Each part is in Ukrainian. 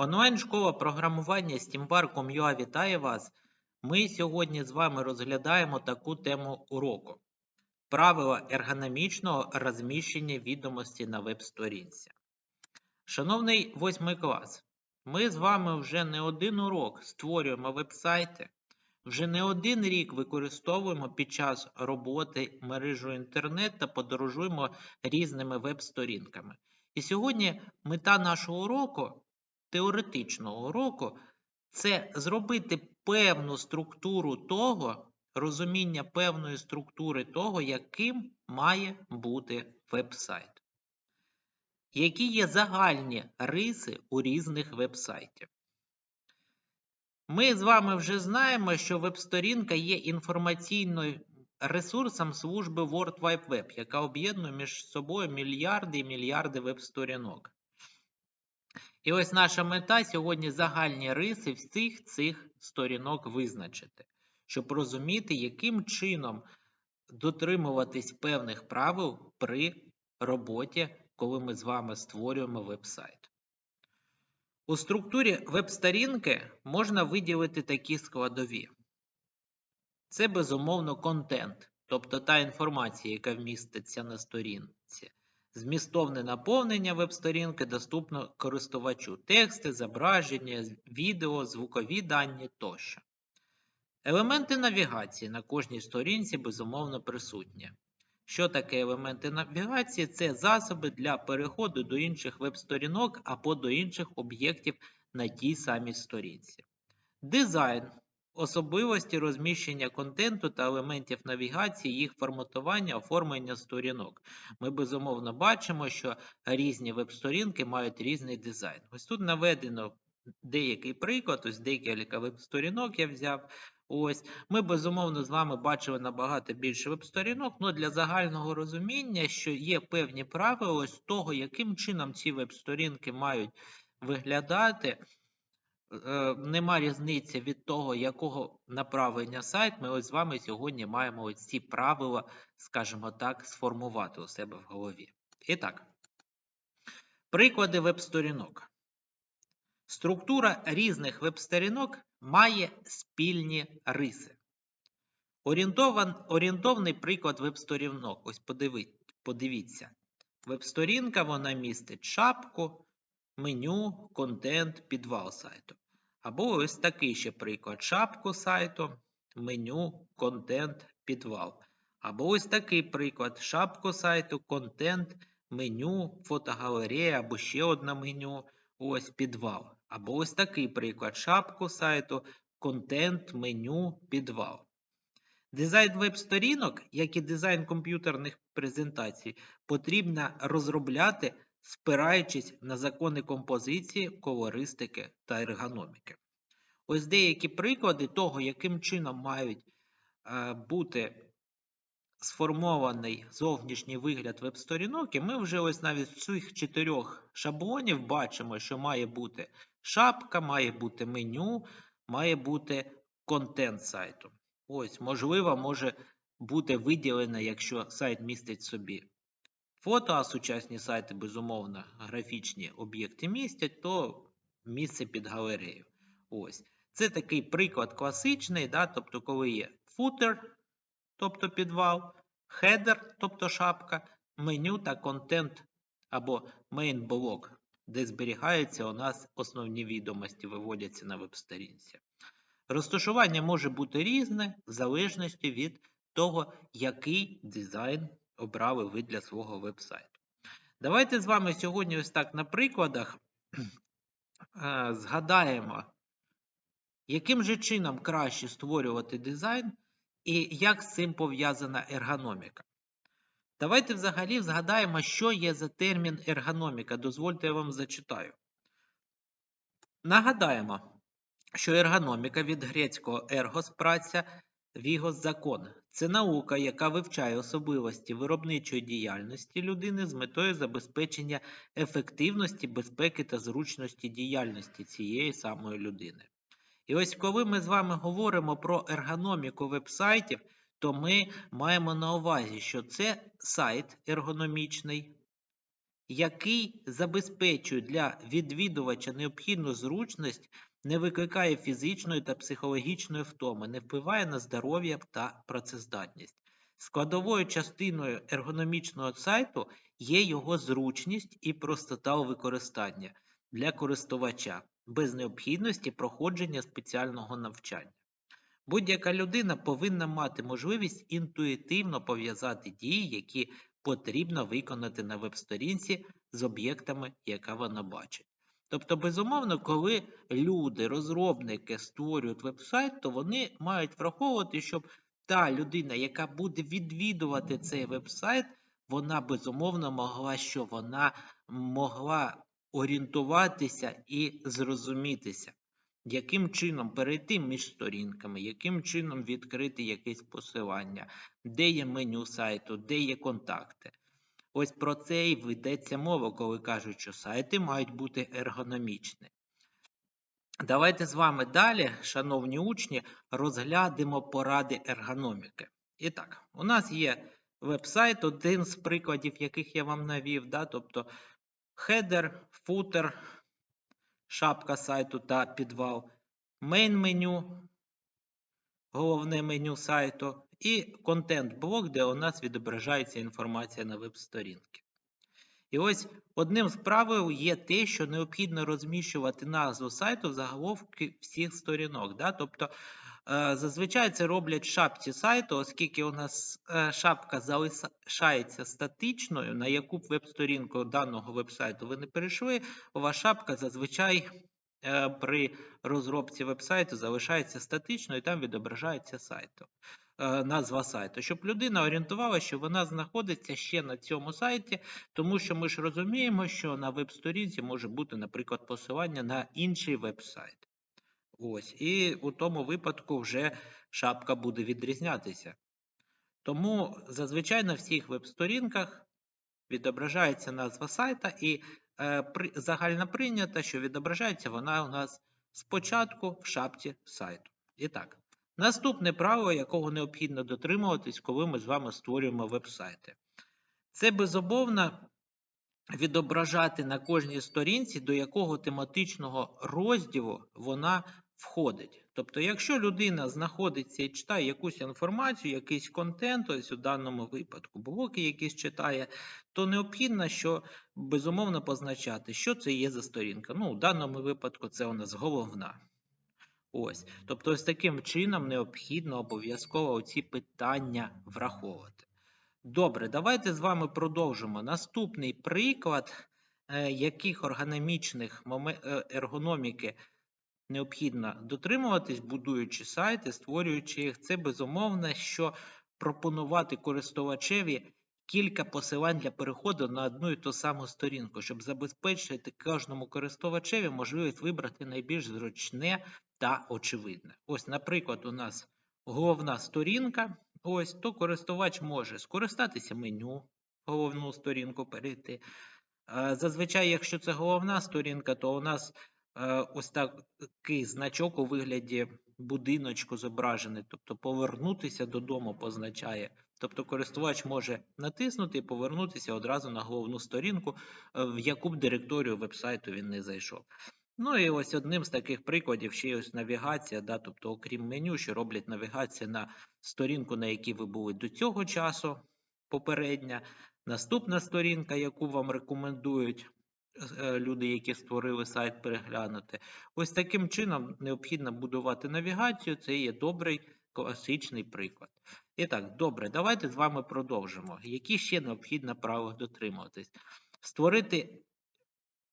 Онлайн-школа програмування Steambar.com.ua вітає вас. Ми сьогодні з вами розглядаємо таку тему уроку. Правила ергономічного розміщення відомості на веб-сторінці. Шановний восьмий клас, ми з вами вже не один урок створюємо веб-сайти, вже не один рік використовуємо під час роботи мережу інтернет та подорожуємо різними веб-сторінками. І сьогодні мета нашого уроку, теоретичного уроку, це зробити певну структуру того, розуміння певної структури того, яким має бути веб-сайт. Які є загальні риси у різних веб-сайтів. Ми з вами вже знаємо, що веб-сторінка є інформаційною ресурсом служби World Wide Web, яка об'єднує між собою мільярди і мільярди веб-сторінок. І ось наша мета сьогодні загальні риси всіх цих сторінок визначити, щоб розуміти, яким чином дотримуватись певних правил при роботі, коли ми з вами створюємо веб-сайт. У структурі веб-сторінки можна виділити такі складові. Це, безумовно, контент, тобто та інформація, яка вміститься на сторінці. Змістовне наповнення веб-сторінки доступно користувачу. Тексти, зображення, відео, звукові дані тощо. Елементи навігації на кожній сторінці безумовно присутні. Що таке елементи навігації? Це засоби для переходу до інших веб-сторінок або до інших об'єктів на тій самій сторінці. Дизайн особливості розміщення контенту та елементів навігації, їх форматування, оформлення сторінок. Ми безумовно бачимо, що різні веб-сторінки мають різний дизайн. Ось тут наведено деякий приклад, ось декілька веб-сторінок я взяв. Ось ми безумовно з вами бачили набагато більше веб-сторінок, але для загального розуміння, що є певні правила ось того, яким чином ці веб-сторінки мають виглядати. Е, Нема різниці від того, якого направлення сайт. Ми ось з вами сьогодні маємо ось ці правила, скажімо так, сформувати у себе в голові. І так, приклади веб-сторінок. Структура різних веб-сторінок має спільні риси. Орієнтован, орієнтовний приклад веб-сторінок. Ось подиві, подивіться. Веб-сторінка вона містить шапку, меню, контент, підвал сайту. Або ось такий ще приклад: шапку сайту, меню, контент, підвал. Або ось такий приклад: шапку сайту, контент, меню, фотогалерея, або ще одне меню, ось підвал. Або ось такий приклад: шапку сайту, контент, меню, підвал. Дизайн веб-сторінок, як і дизайн комп'ютерних презентацій, потрібно розробляти, спираючись на закони композиції, колористики та ергономіки. Ось деякі приклади того, яким чином мають е, бути сформований зовнішній вигляд веб-сторінок, і ми вже ось навіть з цих чотирьох шаблонів бачимо, що має бути шапка, має бути меню, має бути контент сайту. Ось, можливо, може бути виділено, якщо сайт містить собі фото, а сучасні сайти, безумовно, графічні об'єкти містять, то місце під галерею. Ось. Це такий приклад класичний, да, тобто, коли є футер, тобто підвал, хедер, тобто шапка, меню та контент або main-блок, де зберігаються у нас основні відомості, виводяться на веб-сторінці. Розташування може бути різне в залежності від того, який дизайн обрали ви для свого веб-сайту. Давайте з вами сьогодні ось так на прикладах е, згадаємо, яким же чином краще створювати дизайн і як з цим пов'язана ергономіка. Давайте взагалі згадаємо, що є за термін ергономіка. Дозвольте я вам зачитаю. Нагадаємо, що ергономіка від грецького ергос праця, вігос закон. Це наука, яка вивчає особливості виробничої діяльності людини з метою забезпечення ефективності, безпеки та зручності діяльності цієї самої людини. І ось коли ми з вами говоримо про ергономіку веб-сайтів, то ми маємо на увазі, що це сайт ергономічний, який забезпечує для відвідувача необхідну зручність, не викликає фізичної та психологічної втоми, не впливає на здоров'я та працездатність. Складовою частиною ергономічного сайту є його зручність і простота у використанні для користувача без необхідності проходження спеціального навчання. Будь-яка людина повинна мати можливість інтуїтивно пов'язати дії, які потрібно виконати на веб-сторінці з об'єктами, яка вона бачить. Тобто, безумовно, коли люди, розробники створюють веб-сайт, то вони мають враховувати, щоб та людина, яка буде відвідувати цей веб-сайт, вона безумовно могла, що вона могла орієнтуватися і зрозумітися, яким чином перейти між сторінками, яким чином відкрити якесь посилання, де є меню сайту, де є контакти. Ось про це і ведеться мова, коли кажуть, що сайти мають бути ергономічні. Давайте з вами далі, шановні учні, розглянемо поради ергономіки. І так, у нас є веб-сайт, один з прикладів, яких я вам навів, да, тобто хедер, футер, шапка сайту та підвал, мейн меню, головне меню сайту і контент-блок, де у нас відображається інформація на веб-сторінки. І ось одним з правил є те, що необхідно розміщувати назву сайту в заголовки всіх сторінок. Да? Тобто е, зазвичай це роблять шапці сайту, оскільки у нас е, шапка залишається статичною, на яку б веб-сторінку даного веб-сайту ви не перейшли, у вас шапка зазвичай е, при розробці веб-сайту залишається статичною і там відображається сайту. Е, Назва сайту, щоб людина орієнтувалася, що вона знаходиться ще на цьому сайті, тому що ми ж розуміємо, що на веб-сторінці може бути, наприклад, посилання на інший веб-сайт. Ось, і у тому випадку вже шапка буде відрізнятися. Тому зазвичай на всіх веб-сторінках відображається назва сайта, і е, при, загально прийнято, що відображається вона у нас спочатку в шапці сайту. І так, наступне правило, якого необхідно дотримуватись, коли ми з вами створюємо веб-сайти. Це безумовно відображати на кожній сторінці, до якого тематичного розділу вона входить. Тобто, якщо людина знаходиться і читає якусь інформацію, якийсь контент, ось у даному випадку, блоки якісь читає, то необхідно, що безумовно позначати, що це є за сторінка. Ну, у даному випадку це у нас головна. Ось. Тобто, ось таким чином необхідно обов'язково ці питання враховувати. Добре, давайте з вами продовжимо. Наступний приклад, е, яких ергономічних моме- е, ергономіки необхідно дотримуватись, будуючи сайти, створюючи їх, це безумовно, що пропонувати користувачеві кілька посилань для переходу на одну і ту саму сторінку, щоб забезпечити кожному користувачеві можливість вибрати найбільш зручне та очевидне. Ось, наприклад, у нас головна сторінка. Ось, то користувач може скористатися меню, головну сторінку перейти. Зазвичай, якщо це головна сторінка, то у нас е, ось такий значок у вигляді будиночку зображений, тобто повернутися додому позначає. Тобто користувач може натиснути і повернутися одразу на головну сторінку, е, в яку б директорію вебсайту він не зайшов. Ну і ось одним з таких прикладів ще й ось навігація, да, тобто, окрім меню, що роблять навігація на сторінку, на якій ви були до цього часу, попередня. Наступна сторінка, яку вам рекомендують люди, які створили сайт, переглянути. Ось таким чином необхідно будувати навігацію. Це є добрий класичний приклад. І так, добре, давайте з вами продовжимо. Які ще необхідно правил дотримуватись? Створити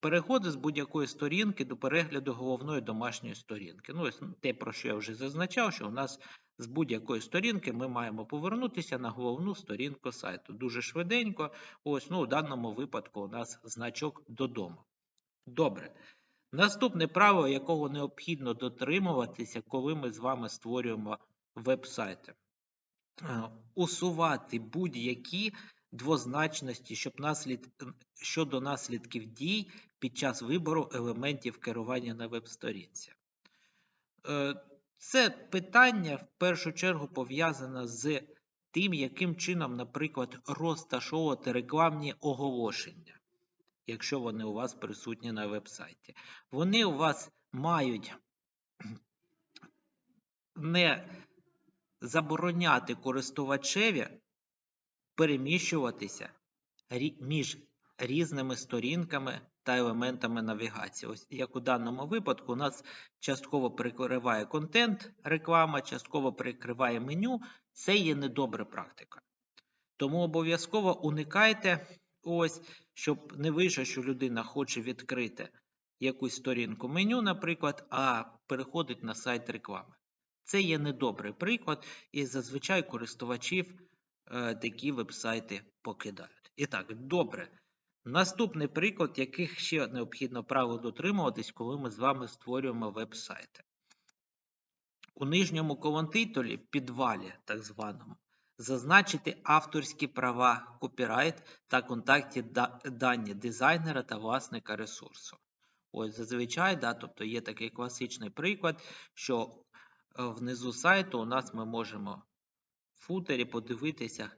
переходи з будь-якої сторінки до перегляду головної домашньої сторінки. Ну, ось те, про що я вже зазначав, що у нас з будь-якої сторінки ми маємо повернутися на головну сторінку сайту. Дуже швиденько. Ось, ну, у даному випадку у нас значок додому. Добре. Наступне правило, якого необхідно дотримуватися, коли ми з вами створюємо веб-сайти. Е, Усувати будь-які двозначності щоб наслід... щодо наслідків дій під час вибору елементів керування на веб-сторінці. Це питання в першу чергу пов'язане з тим, яким чином, наприклад, розташовувати рекламні оголошення. якщо вони у вас присутні на веб-сайті. Вони у вас мають не забороняти користувачеві переміщуватися між різними сторінками та елементами навігації. Ось як у даному випадку, у нас частково перекриває контент, реклама, частково перекриває меню. Це є недобра практика. Тому обов'язково уникайте, ось, щоб не вийшло, що людина хоче відкрити якусь сторінку меню, наприклад, а переходить на сайт реклами. Це є недобрий приклад, і зазвичай користувачів е, такі веб-сайти покидають. І так, добре. Наступний приклад, яких ще необхідно правил дотримуватись, коли ми з вами створюємо веб-сайти. У нижньому колон-титулі, підвалі, так званому, зазначити авторські права, копірайт та контактні дані дизайнера та власника ресурсу. Ось зазвичай, да, тобто є такий класичний приклад, що е, внизу сайту у нас ми можемо в футері подивитися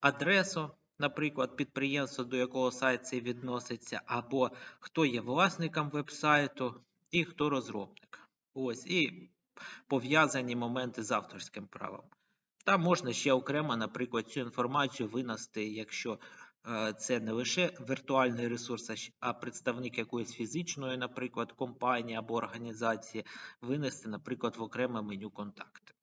адресу, наприклад, підприємства, до якого сайт цей відноситься, або хто є власником веб-сайту і хто розробник. Ось, і пов'язані моменти з авторським правом. Там можна ще окремо, наприклад, цю інформацію винести, якщо е, це не лише віртуальний ресурс, а представник якоїсь фізичної, наприклад, компанії або організації, винести, наприклад, в окреме меню контакти.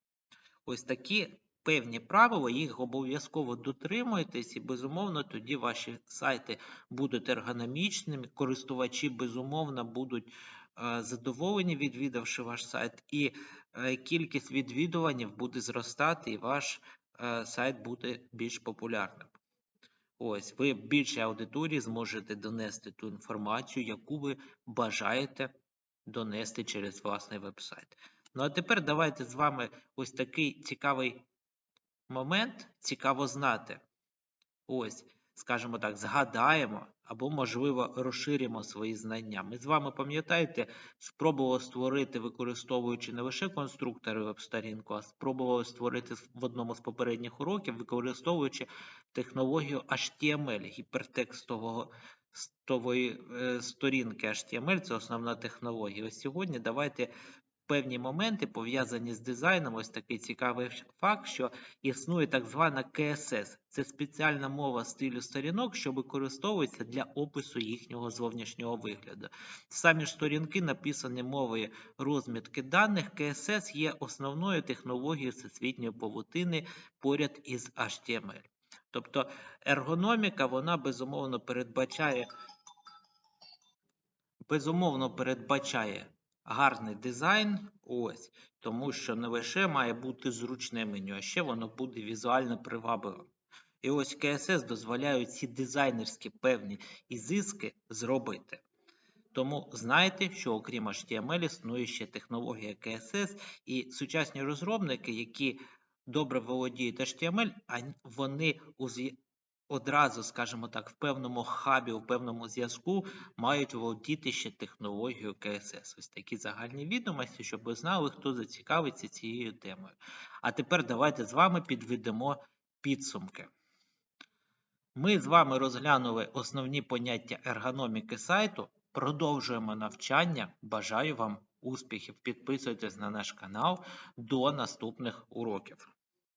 Ось такі певні правила, їх обов'язково дотримуйтесь, і безумовно тоді ваші сайти будуть ергономічними, користувачі безумовно будуть е, задоволені, відвідавши ваш сайт, і е, кількість відвідуванів буде зростати, і ваш е, сайт буде більш популярним. Ось, ви більшій аудиторії зможете донести ту інформацію, яку ви бажаєте донести через власний веб-сайт. Ну а тепер давайте з вами ось такий цікавий момент, цікаво знати. Ось, скажімо так, згадаємо або, можливо, розширимо свої знання. Ми з вами, пам'ятаєте, спробували створити, використовуючи не лише конструктори веб-сторінку, а спробували створити в одному з попередніх уроків, використовуючи технологію HTML, гіпертекстового стової е, сторінки HTML, це основна технологія. Ось сьогодні давайте певні моменти пов'язані з дизайном. Ось такий цікавий факт, що існує так звана CSS. Це спеціальна мова стилю сторінок, що використовується для опису їхнього зовнішнього вигляду. Самі ж сторінки, написані мовою розмітки даних, CSS є основною технологією всесвітньої павутини поряд із HTML. Тобто ергономіка, вона безумовно передбачає безумовно передбачає гарний дизайн, ось, тому що не лише має бути зручне меню, а ще воно буде візуально привабливим. І ось CSS дозволяє ці дизайнерські певні ізиски зробити. Тому знайте, що окрім HTML існує ще технологія CSS, і сучасні розробники, які добре володіють HTML, вони одразу, скажімо так, в певному хабі, у певному зв'язку мають володіти ще технологією CSS. Ось такі загальні відомості, щоб ви знали, хто зацікавиться цією темою. А тепер давайте з вами підведемо підсумки. Ми з вами розглянули основні поняття ергономіки сайту. Продовжуємо навчання. Бажаю вам успіхів. Підписуйтесь на наш канал. До наступних уроків.